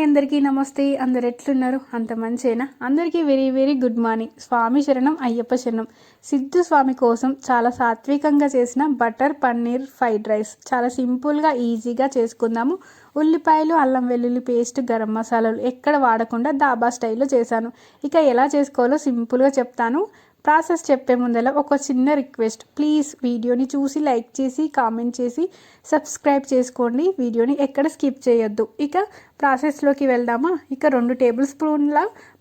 Hi అందరికీ నమస్తే. అందరు ఎట్లున్నారు? అంత మంచేనా? అందరికీ very very good morning. Swami శరణం అయ్యప్ప శరణం. సిద్ధు స్వామి కోసం చాలా సాత్వికంగా చేసిన బటర్ పన్నీర్ ఫ్రైడ్ రైస్. చాలా సింపుల్గా ఈజీగా చేసుకుందాము. ఉల్లిపాయలు అల్లం వెల్లుల్లి పేస్ట్ గరం మసాలాలు ఎక్కడ వాడకుండా దాబా స్టైల్లో చేశాను. ఇక ఎలా చేసుకోవాలో సింపుల్గా చెప్తాను. ప్రాసెస్ చెప్పే ముందర ఒక చిన్న రిక్వెస్ట్. ప్లీజ్ వీడియోని చూసి లైక్ చేసి కామెంట్ చేసి సబ్స్క్రైబ్ చేసుకోండి. వీడియోని ఎక్కడ స్కిప్ చేయొద్దు. ఇక ప్రాసెస్లోకి వెళ్దామా? ఇక రెండు టేబుల్ స్పూన్ల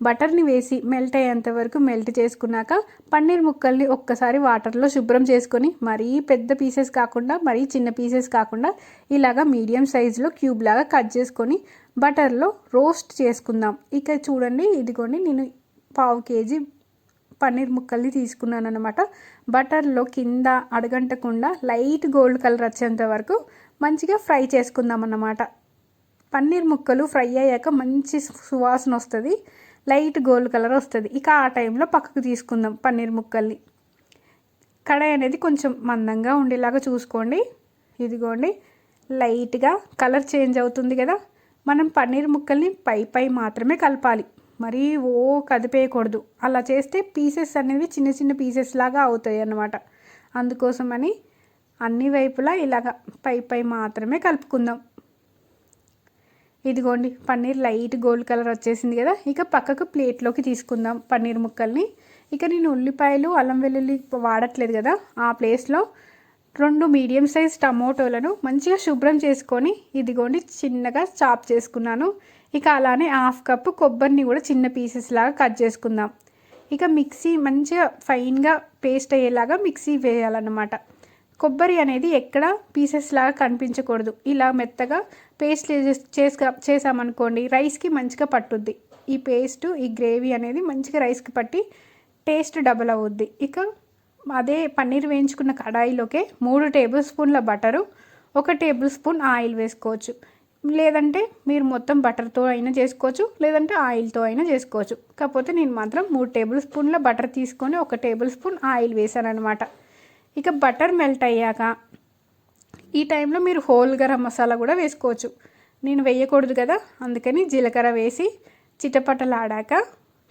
బటర్ని వేసి మెల్ట్ అయ్యేంత వరకు మెల్ట్ చేసుకున్నాక పన్నీర్ ముక్కల్ని ఒక్కసారి వాటర్లో శుభ్రం చేసుకొని మరీ పెద్ద పీసెస్ కాకుండా మరీ చిన్న పీసెస్ కాకుండా ఇలాగా మీడియం సైజులో క్యూబ్ లాగా కట్ చేసుకొని బటర్లో రోస్ట్ చేసుకుందాం. ఇక చూడండి ఇదిగోండి నేను పావు కేజీ పన్నీర్ ముక్కల్ని తీసుకున్నాను అనమాట బటర్లో కింద అడగంటకుండా లైట్ గోల్డ్ కలర్ వచ్చేంత వరకు మంచిగా ఫ్రై చేసుకుందాం అన్నమాట పన్నీర్ ముక్కలు ఫ్రై అయ్యాక మంచి సువాసన వస్తుంది. లైట్ గోల్డ్ కలర్ వస్తుంది. ఇక ఆ టైంలో పక్కకు తీసుకుందాం పన్నీర్ ముక్కల్ని. కడాయి అనేది కొంచెం మందంగా ఉండేలాగా చూసుకోండి. ఇదిగోండి. లైట్గా కలర్ చేంజ్ అవుతుంది కదా. మనం పన్నీర్ ముక్కల్ని పై పై మాత్రమే కలపాలి. మరీ ఓ కదిపేయకూడదు. అలా చేస్తే పీసెస్ అనేవి చిన్న చిన్న పీసెస్ లాగా అవుతాయి అన్నమాట అందుకోసమని అన్ని వైపులా ఇలాగ పై పై మాత్రమే కలుపుకుందాం. ఇదిగోండి పన్నీర్ లైట్ గోల్డ్ కలర్ వచ్చేసింది కదా ఇక పక్కకు ప్లేట్లోకి తీసుకుందాం పన్నీర్ ముక్కల్ని. ఇక నేను ఉల్లిపాయలు అల్లం వెల్లుల్లి వాడట్లేదు కదా ఆ ప్లేస్లో రెండు మీడియం సైజ్ టమోటోలను మంచిగా శుభ్రం చేసుకొని ఇదిగోండి చిన్నగా చాప్ చేసుకున్నాను. ఇక అలానే హాఫ్ కప్ కొబ్బరిని కూడా చిన్న పీసెస్ లాగా కట్ చేసుకుందాం. ఇక మిక్సీ మంచిగా ఫైన్గా పేస్ట్ అయ్యేలాగా మిక్సీ వేయాలన్నమాట. కొబ్బరి అనేది ఎక్కడ పీసెస్ లాగా కనిపించకూడదు. ఇలా మెత్తగా పేస్ట్ చేసుక చేసామనుకోండి రైస్కి మంచిగా పట్టుద్ది. ఈ పేస్ట్ ఈ గ్రేవీ అనేది మంచిగా రైస్కి పట్టి టేస్ట్ డబల్ అవుద్ది. ఇక అదే పన్నీర్ వేయించుకున్న కడాయిలోకే మూడు టేబుల్ స్పూన్ల బటరు ఒక టేబుల్ స్పూన్ ఆయిల్ వేసుకోవచ్చు. లేదంటే మీరు మొత్తం బటర్తో అయినా చేసుకోవచ్చు లేదంటే ఆయిల్తో అయినా చేసుకోవచ్చు. కాకపోతే నేను మాత్రం మూడు టేబుల్ స్పూన్ల బటర్ తీసుకొని ఒక టేబుల్ స్పూన్ ఆయిల్ వేసాను అనమాట ఇక బటర్ మెల్ట్ అయ్యాక ఈ టైంలో మీరు హోల్ గరం మసాలా కూడా వేసుకోవచ్చు. నేను వేయకూడదు కదా అందుకని జీలకర్ర వేసి చిటపటలాడాక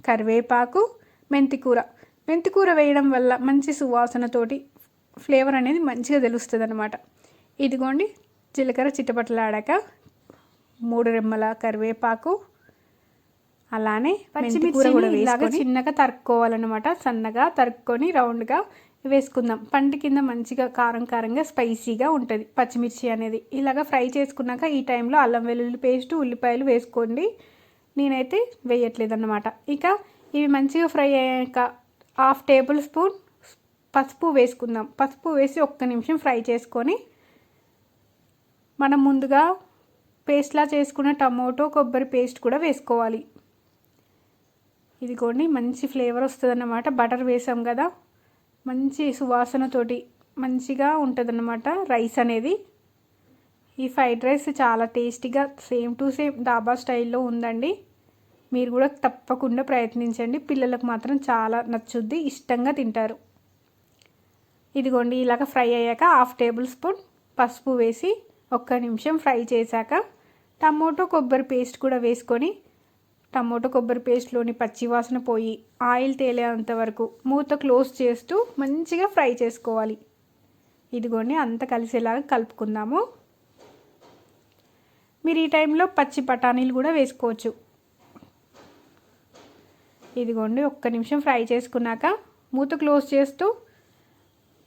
కరివేపాకు మెంతికూర. మెంతికూర వేయడం వల్ల మంచి సువాసనతోటి ఫ్లేవర్ అనేది మంచిగా తెలుస్తుంది అనమాట ఇదిగోండి జీలకర్ర చిట్టపట్టలాడాక మూడు రెమ్మల కరివేపాకు అలానే పచ్చిమిర్చి కూడా ఇలాగా చిన్నగా తరుక్కోవాలన్నమాట. సన్నగా తరుక్కొని రౌండ్గా వేసుకుందాం. పంట కింద మంచిగా కారం కారంగా స్పైసీగా ఉంటుంది. పచ్చిమిర్చి అనేది ఇలాగ ఫ్రై చేసుకున్నాక ఈ టైంలో అల్లం వెల్లుల్లి పేస్ట్ ఉల్లిపాయలు వేసుకోండి. నేనైతే వేయట్లేదు అన్నమాట ఇక ఇవి మంచిగా ఫ్రై అయ్యాక హాఫ్ టేబుల్ స్పూన్ పసుపు వేసుకుందాం. పసుపు వేసి ఒక్క నిమిషం ఫ్రై చేసుకొని మనం ముందుగా పేస్ట్లా చేసుకున్న టమోటో కొబ్బరి పేస్ట్ కూడా వేసుకోవాలి. ఇదిగోండి మంచి ఫ్లేవర్ వస్తుందన్నమాట. బటర్ వేసాం కదా మంచి సువాసనతోటి మంచిగా ఉంటుందన్నమాట రైస్ అనేది. ఈ ఫ్రైడ్ రైస్ చాలా టేస్టీగా సేమ్ టు సేమ్ డాబా స్టైల్లో ఉందండి. మీరు కూడా తప్పకుండా ప్రయత్నించండి. పిల్లలకు మాత్రం చాలా నచ్చుద్ది ఇష్టంగా తింటారు. ఇదిగోండి ఇలాగ ఫ్రై అయ్యాక హాఫ్ టేబుల్ స్పూన్ పసుపు వేసి ఒక్క నిమిషం ఫ్రై చేశాక టమోటో కొబ్బరి పేస్ట్ కూడా వేసుకొని టమోటో కొబ్బరి పేస్ట్లోని పచ్చివాసన పోయి ఆయిల్ తేలేంత వరకు మూత క్లోజ్ చేస్తూ మంచిగా ఫ్రై చేసుకోవాలి. ఇదిగోండి అంత కలిసేలాగా కలుపుకుందాము. మీరు ఈ టైంలో పచ్చి బఠానీలు కూడా వేసుకోవచ్చు. ఇదిగోండి ఒక్క నిమిషం ఫ్రై చేసుకున్నాక మూత క్లోజ్ చేస్తూ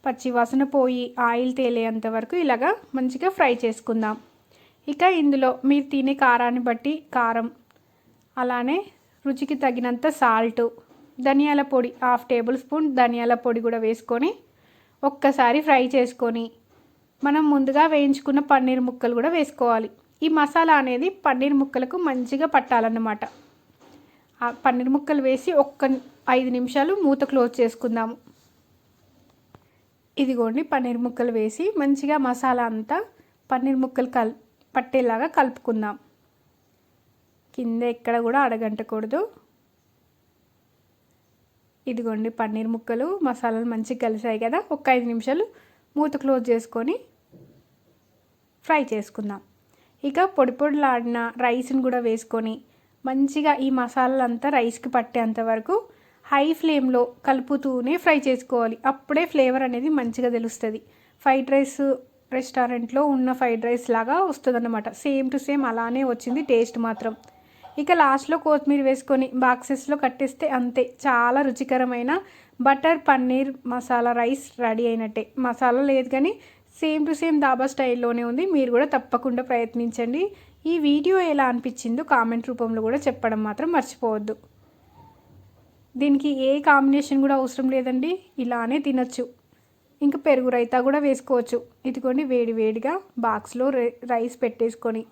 పచ్చి వాసన పోయి ఆయిల్ తేలేంత వరకు ఇలాగా మంచిగా ఫ్రై చేసుకుందాం. ఇక ఇందులో మీరు తినే కారాన్ని బట్టి కారం అలానే రుచికి తగినంత సాల్ట్ ధనియాల పొడి హాఫ్ టేబుల్ స్పూన్ ధనియాల పొడి కూడా వేసుకొని ఒక్కసారి ఫ్రై చేసుకొని మనం ముందుగా వేయించుకున్న పన్నీర్ ముక్కలు కూడా వేసుకోవాలి. ఈ మసాలా అనేది పన్నీర్ ముక్కలకు మంచిగా పట్టాలన్నమాట. ఆ పన్నీర్ ముక్కలు వేసి ఒక్క ఐదు నిమిషాలు మూత క్లోజ్ చేసుకుందాము. ఇదిగోండి పన్నీర్ ముక్కలు వేసి మంచిగా మసాలా అంతా పన్నీర్ ముక్కలు కల్ పట్టేలాగా కలుపుకుందాం. కింద ఎక్కడ కూడా అడగంటకూడదు. ఇదిగోండి పన్నీర్ ముక్కలు మసాలాలు మంచిగా కలిసాయి కదా. ఒక ఐదు నిమిషాలు మూత క్లోజ్ చేసుకొని ఫ్రై చేసుకుందాం. ఇక పొడి పొడిలాడిన రైస్ని కూడా వేసుకొని మంచిగా ఈ మసాలాలంతా రైస్కి పట్టేంత వరకు హై ఫ్లేమ్లో కలుపుతూనే ఫ్రై చేసుకోవాలి. అప్పుడే ఫ్లేవర్ అనేది మంచిగా తెలుస్తుంది. ఫ్రైడ్ రైస్ రెస్టారెంట్లో ఉన్న ఫ్రైడ్ రైస్ లాగా వస్తుందన్నమాట. సేమ్ టు సేమ్ అలానే వచ్చింది టేస్ట్ మాత్రం. ఇక లాస్ట్లో కొత్తిమీర వేసుకొని బాక్సెస్లో కట్టేస్తే అంతే. చాలా రుచికరమైన butter paneer masala rice ready అయినట్టే. మసాలా లేదు కానీ సేమ్ టు సేమ్ దాబా స్టైల్లోనే ఉంది. మీరు కూడా తప్పకుండా ప్రయత్నించండి. ఈ వీడియో ఎలా అనిపించిందో కామెంట్ రూపంలో కూడా చెప్పడం మాత్రం మర్చిపోవద్దు. దీనికి ఏ కాంబినేషన్ కూడా అవసరం లేదండి. ఇలానే తినచ్చు. ఇంకా పెరుగు రైతా కూడా వేసుకోవచ్చు. ఇదిగోండి వేడి వేడిగా బాక్స్లో రైస్ పెట్టేసుకొని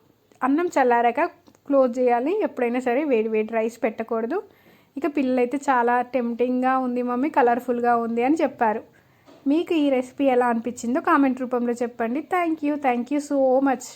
అన్నం చల్లారాక క్లోజ్ చేయాలి. ఎప్పుడైనా సరే వేడి వేడి రైస్ పెట్టకూడదు. ఇక పిల్లలైతే చాలా టెంప్టింగ్గా ఉంది మమ్మీ కలర్ఫుల్గా ఉంది అని చెప్పారు. మీకు ఈ రెసిపీ ఎలా అనిపించిందో కామెంట్ రూపంలో చెప్పండి. Thank you thank you so much.